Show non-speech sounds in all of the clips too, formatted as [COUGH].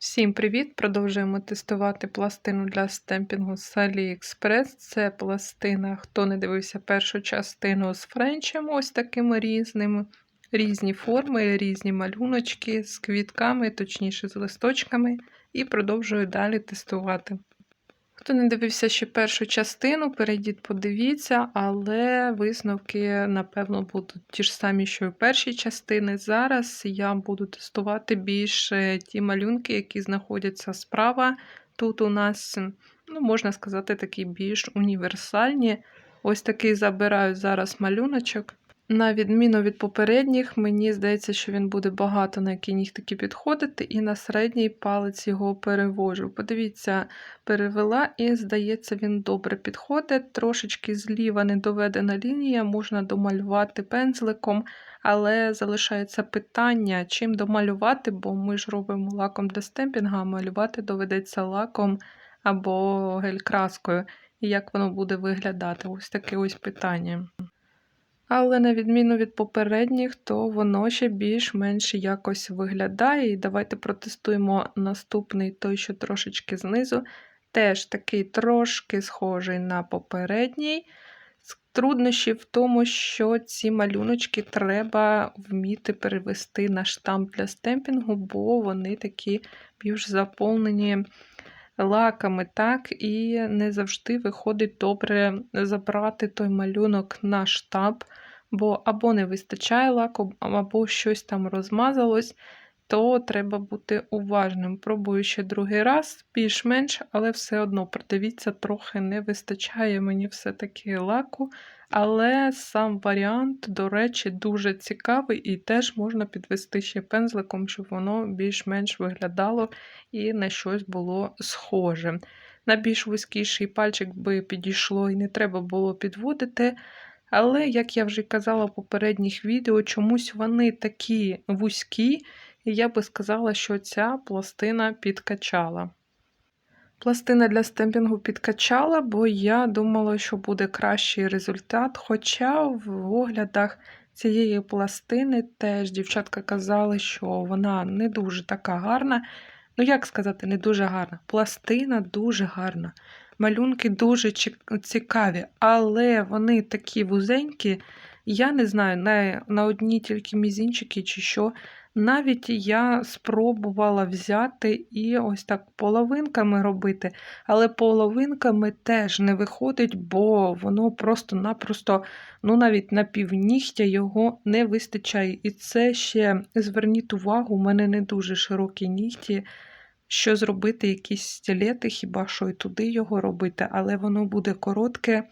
Всім привіт! Продовжуємо тестувати пластину для стемпінгу з AliExpress. Це пластина, хто не дивився першу частину з френчем, ось такими різними. Різні форми, різні малюночки з квітками, точніше з листочками, і продовжую далі тестувати. Хто не дивився ще першу частину, перейдіть, подивіться, але висновки, напевно, будуть ті ж самі, що і в першій частини. Зараз я буду тестувати більше ті малюнки, які знаходяться справа. Тут у нас, ну, можна сказати, такі більш універсальні. Ось такий забираю зараз малюночок. На відміну від попередніх, мені здається, що він буде багато на які нігтики підходити, і на середній палець його перевожу. Подивіться, перевела, і, здається, він добре підходить. Трошечки зліва недоведена лінія, можна домалювати пензликом, але залишається питання, чим домалювати, бо ми ж робимо лаком для стемпінга, а малювати доведеться лаком або гель-краскою. І як воно буде виглядати? Ось таке ось питання. Але на відміну від попередніх, то воно ще більш-менш якось виглядає. І давайте протестуємо наступний той, що трошечки знизу. Теж такий трошки схожий на попередній. Труднощі в тому, що ці малюночки треба вміти перевести на штамп для стемпінгу, бо вони такі більш заповнені лаками, так, і не завжди виходить добре забрати той малюнок на штаб, бо або не вистачає лаку, або щось там розмазалось, то треба бути уважним. Пробую ще другий раз, більш-менш, але все одно, придивіться, трохи не вистачає мені все-таки лаку. Але сам варіант, до речі, дуже цікавий і теж можна підвести ще пензликом, щоб воно більш-менш виглядало і на щось було схоже. На більш вузькіший пальчик би підійшло і не треба було підводити. Але, як я вже казала в попередніх відео, чомусь вони такі вузькі, і я би сказала, що ця пластина підкачала. Пластина для стемпінгу підкачала, бо я думала, що буде кращий результат. Хоча в оглядах цієї пластини теж дівчатка казали, що вона не дуже така гарна. Ну, як сказати, не дуже гарна. Пластина дуже гарна. Малюнки дуже цікаві, але вони такі вузенькі. Я не знаю, на, на одні тільки мізінчики чи що. Навіть я спробувала взяти і ось так половинками робити, але половинками теж не виходить, бо воно просто-напросто, ну навіть на півнігтя його не вистачає. І це ще зверніть увагу, у мене не дуже широкі нігті. Що зробити, якісь стілети, хіба що і туди його робити, але воно буде коротке.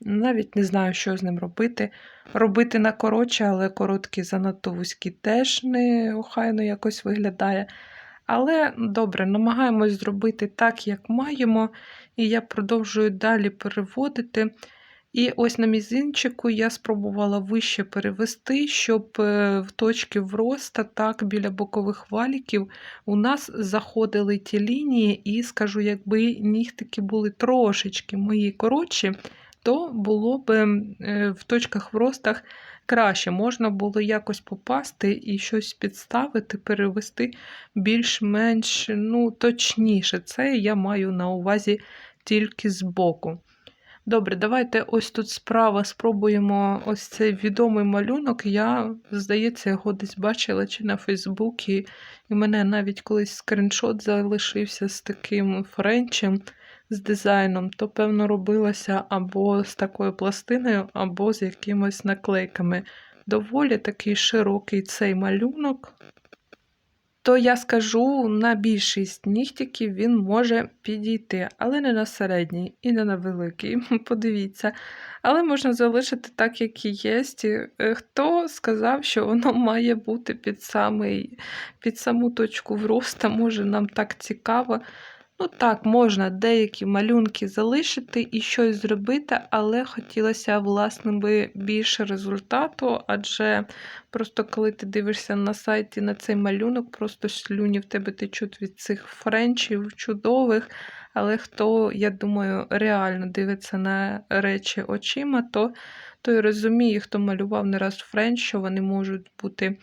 Навіть не знаю, що з ним робити. Робити на коротше, але короткі занадто вузькі теж не охайно якось виглядає. Але добре, намагаємось зробити так, як маємо, і я продовжую далі переводити. І ось на мізинчику я спробувала вище перевести, щоб е, в точки вроста, так, біля бокових валіків, у нас заходили ті лінії, і скажу, якби нігтики були трошечки мої коротші, то було б е, в точках в ростах краще. Можна було якось попасти і щось підставити, перевести більш-менш ну, точніше. Це я маю на увазі тільки збоку. Добре, давайте ось тут справа спробуємо ось цей відомий малюнок. Я, здається, його десь бачила чи на Фейсбуці, і мене навіть колись скріншот залишився з таким френчем з дизайном, то, певно, робилася або з такою пластиною, або з якимось наклейками. Доволі такий широкий цей малюнок. То я скажу, на більшість нігтиків він може підійти, але не на середній і не на великий. [LAUGHS] Подивіться. Але можна залишити так, як і є. Е, хто сказав, що воно має бути під самий, під саму точку вроста, може нам так цікаво. Ну так, можна деякі малюнки залишити і щось зробити, але хотілося, власне, би більше результату, адже просто коли ти дивишся на сайті на цей малюнок, просто слюні в тебе течуть від цих френчів чудових. Але хто, я думаю, реально дивиться на речі очима, то той розуміє, хто малював не раз френч, що вони можуть бути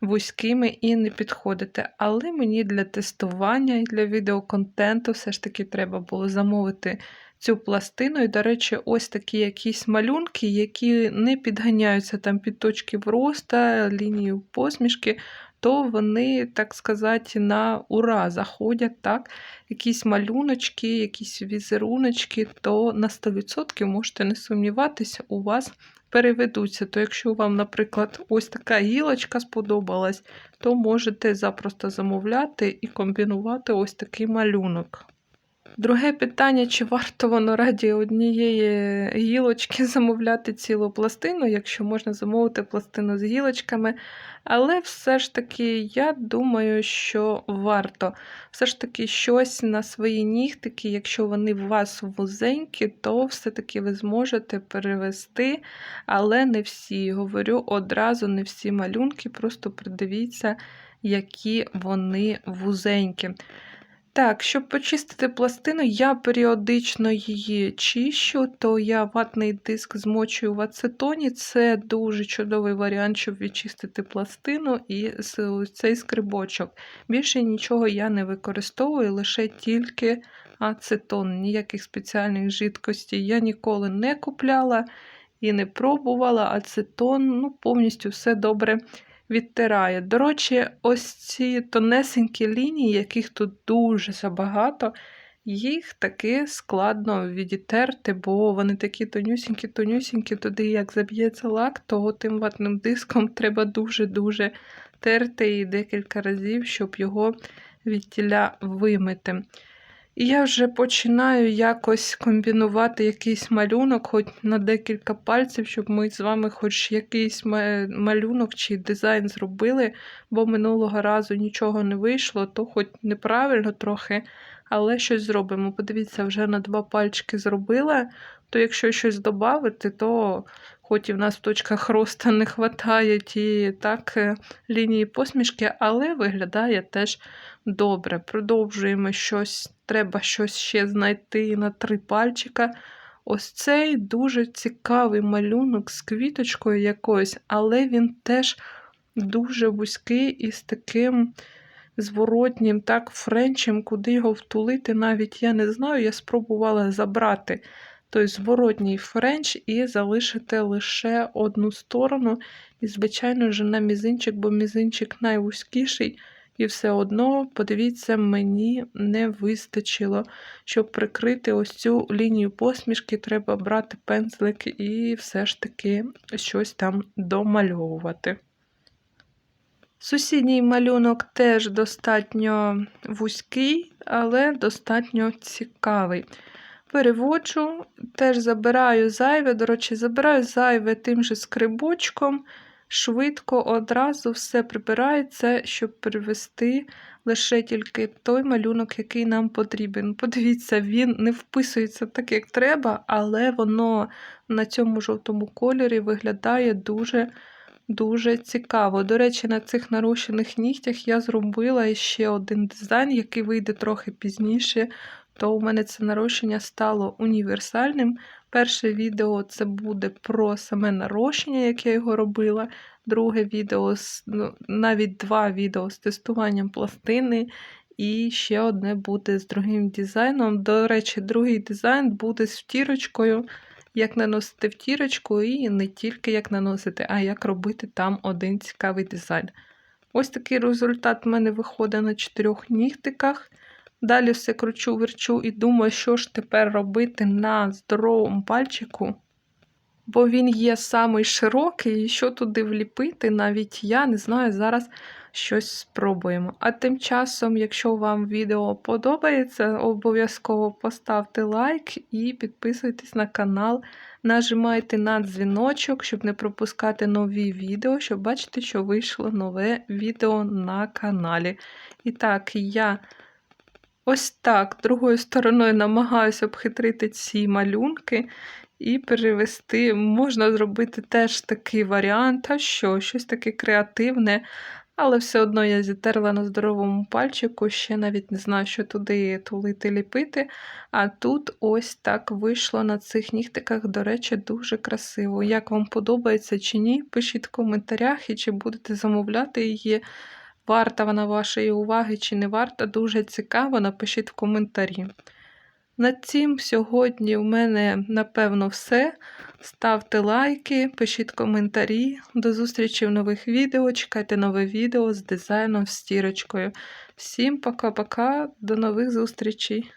вузькими і не підходити. Але мені для тестування і для відеоконтенту все ж таки треба було замовити цю пластину. І, до речі, ось такі якісь малюнки, які не підганяються там під точки вроста, лінію посмішки, то вони, так сказати, на ура заходять. так, Якісь малюночки, якісь візеруночки, то на 100% можете не сумніватися, у вас переведуться. То якщо вам, наприклад, ось така гілочка сподобалась, то можете запросто замовляти і комбінувати ось такий малюнок. Друге питання, чи варто воно раді однієї гілочки [LAUGHS] замовляти цілу пластину, якщо можна замовити пластину з гілочками. Але все ж таки, я думаю, що варто. Все ж таки, щось на свої нігтики, якщо вони у вас вузенькі, то все-таки ви зможете перевести, але не всі. Говорю одразу, не всі малюнки, просто придивіться, які вони вузенькі. Так, щоб почистити пластину, я періодично її чищу, то я ватний диск змочую в ацетоні. Це дуже чудовий варіант, щоб відчистити пластину і цей скрибочок. Більше нічого я не використовую, лише тільки ацетон. Ніяких спеціальних жидкостей я ніколи не купляла і не пробувала. Ацетон ну, повністю все добре відтирає. До речі, ось ці тонесенькі лінії, яких тут дуже забагато, їх таки складно відітерти, бо вони такі тонюсінькі-тонюсінькі, туди як заб'ється лак, то тим ватним диском [LAUGHS] треба дуже-дуже терти і декілька разів, щоб його від тіля вимити. І я вже починаю якось комбінувати якийсь малюнок, хоч на декілька пальців, щоб ми з вами хоч якийсь малюнок чи дизайн зробили, бо минулого разу нічого не вийшло, то хоч неправильно трохи, але щось зробимо. Подивіться, вже на два пальчики зробила, то якщо щось додати, то хоч і в нас в точках росту не вистачає ті так, е, лінії посмішки, але виглядає теж добре. Продовжуємо щось, треба щось ще знайти на три пальчика. Ось цей дуже цікавий малюнок з квіточкою якоюсь, але він теж дуже вузький і з таким зворотнім, так, френчем, куди його втулити, навіть я не знаю, я спробувала забрати той зворотній френч і залишити лише одну сторону. І, звичайно ж, на мізинчик, бо мізинчик найвузькіший. І все одно, подивіться, мені не вистачило. Щоб прикрити ось цю лінію посмішки, треба брати пензлик і все ж таки щось там домальовувати. Сусідній малюнок теж достатньо вузький, але достатньо цікавий. Переводжу, теж забираю зайве, до речі, забираю зайве тим же скрибочком, швидко одразу все прибирається, щоб привести лише тільки той малюнок, який нам потрібен. Подивіться, він не вписується так, як треба, але воно на цьому жовтому кольорі виглядає дуже дуже цікаво. До речі, на цих нарощених нігтях я зробила ще один дизайн, який вийде трохи пізніше то у мене це нарощення стало універсальним. Перше відео це буде про саме нарощення, як я його робила. Друге відео, ну, навіть два відео з тестуванням пластини. І ще одне буде з другим дизайном. До речі, другий дизайн буде з втірочкою, як наносити втірочку, і не тільки як наносити, а як робити там один цікавий дизайн. Ось такий результат в мене виходить на чотирьох нігтиках. Далі все кручу, верчу і думаю, що ж тепер робити на здоровому пальчику. Бо він є самий широкий, і що туди вліпити, навіть я не знаю, зараз щось спробуємо. А тим часом, якщо вам відео подобається, обов'язково поставте лайк і підписуйтесь на канал. Нажимайте на дзвіночок, щоб не пропускати нові відео, щоб бачити, що вийшло нове відео на каналі. І так, я. Ось так, другою стороною намагаюся обхитрити ці малюнки і перевести. Можна зробити теж такий варіант, а що, щось таке креативне. Але все одно я зітерла на здоровому пальчику, ще навіть не знаю, що туди тулити ліпити. А тут ось так вийшло на цих нігтиках, до речі, дуже красиво. Як вам подобається чи ні, пишіть в коментарях і чи будете замовляти її. Варта вона вашої уваги чи не варта, дуже цікаво, напишіть в коментарі. На цім сьогодні в мене напевно все. Ставте лайки, пишіть коментарі. До зустрічі в нових відео. Чекайте нове відео з дизайном з стірочкою. Всім пока-пока, до нових зустрічей!